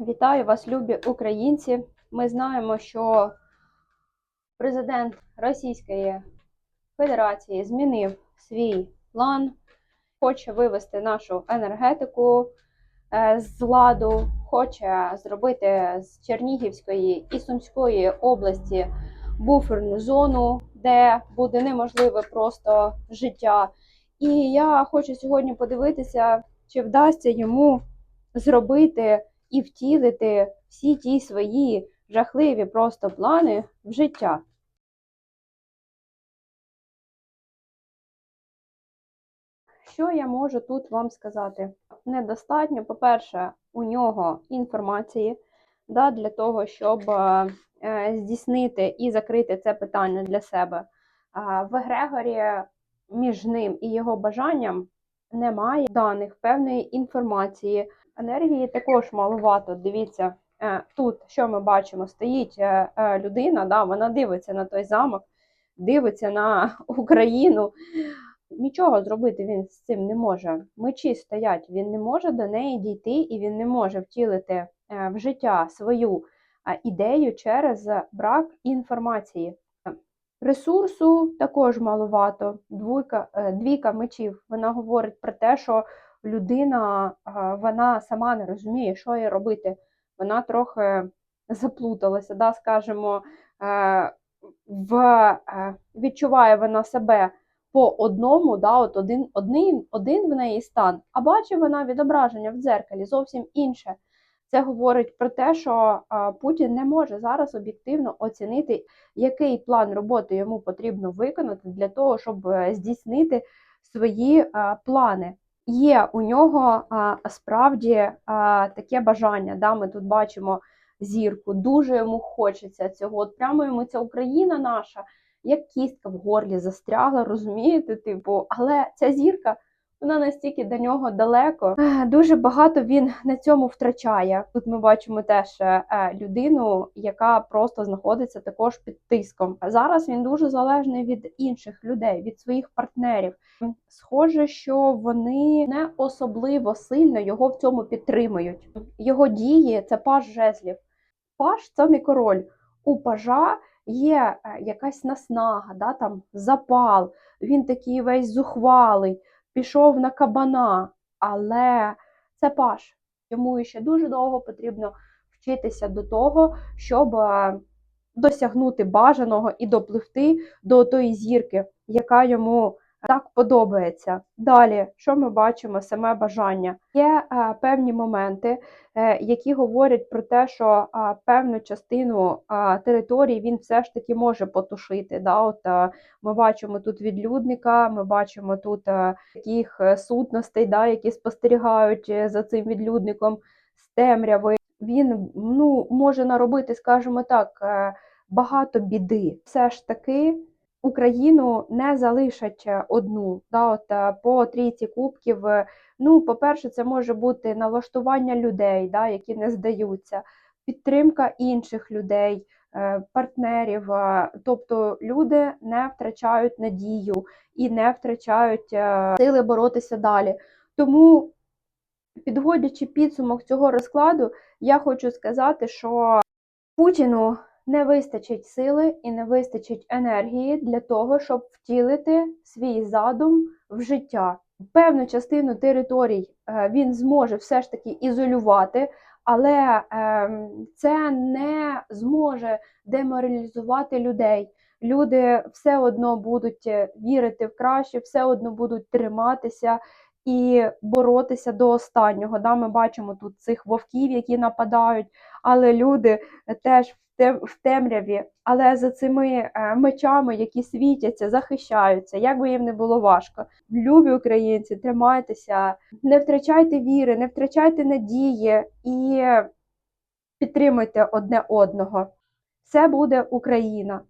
Вітаю вас, любі українці. Ми знаємо, що президент Російської Федерації змінив свій план, хоче вивести нашу енергетику е, з ладу, хоче зробити з Чернігівської і Сумської області буферну зону, де буде неможливе просто життя. І я хочу сьогодні подивитися, чи вдасться йому зробити і втілити всі ті свої жахливі просто плани в життя. Що я можу тут вам сказати? Недостатньо, по-перше, у нього інформації да, для того, щоб е, е, здійснити і закрити це питання для себе. В Егрегорі між ним і його бажанням немає даних, певної інформації. Енергії також маловато. Дивіться, е, тут що ми бачимо? Стоїть е, е, людина, да, вона дивиться на той замок, дивиться на Україну. Нічого зробити він з цим не може. Мечі стоять, він не може до неї дійти і він не може втілити в життя свою ідею через брак інформації. Ресурсу також маловато. Двійка, двійка мечів. Вона говорить про те, що людина вона сама не розуміє, що їй робити. Вона трохи заплуталася, да, скажімо, е, в, е, відчуває вона себе по одному, да, от один, один, один в неї стан, а бачить вона відображення в дзеркалі зовсім інше. Це говорить про те, що Путін не може зараз об'єктивно оцінити, який план роботи йому потрібно виконати для того, щоб е, здійснити свої плани. Є у нього а, справді а, таке бажання. Да? Ми тут бачимо зірку, дуже йому хочеться цього. От прямо йому ця Україна наша, як кістка в горлі застрягла, розумієте? Типу, але ця зірка. Вона настільки до нього далеко. Дуже багато він на цьому втрачає. Тут ми бачимо теж е, людину, яка просто знаходиться також під тиском. Зараз він дуже залежний від інших людей, від своїх партнерів. Схоже, що вони не особливо сильно його в цьому підтримують. Його дії це паж жезлів. Паж це не король. У пажа є е, якась наснага, да, там запал. Він такий весь зухвалий пішов на кабана, але це паш. Йому ще дуже довго потрібно вчитися до того, щоб е, досягнути бажаного і допливти до тої зірки, яка йому так подобається. Далі, що ми бачимо, саме бажання. Є е, певні моменти, е, які говорять про те, що е, певну частину е, території він все ж таки може потушити. Да? От, е, ми бачимо тут відлюдника, ми бачимо тут е, таких е, сутностей, да, які спостерігають е, за цим відлюдником з темряви. Він ну, може наробити, скажімо так, е, багато біди. Все ж таки. Україну не залишать е, одну. Да, от, е, по трійці кубків. е, Ну, по-перше, це може бути налаштування людей, да, які не здаються, підтримка інших людей, партнерів. Тобто люди не втрачають надію і не втрачають сили боротися далі. Тому, підводячи підсумок цього розкладу, я хочу сказати, що Путіну не вистачить сили і не вистачить енергії для того, щоб втілити свій задум в життя. Певну частину територій е, він зможе все ж таки ізолювати, але ем, це не зможе деморалізувати людей. Люди все одно будуть е, вірити в краще, все одно будуть триматися і боротися до останнього. Да, ми бачимо тут цих вовків, які нападають, але люди теж в темряві, але за цими е, мечами, які світяться, захищаються, як би їм не було важко. Любі українці, тримайтеся, не втрачайте віри, не втрачайте надії і підтримуйте одне одного. Все буде Україна.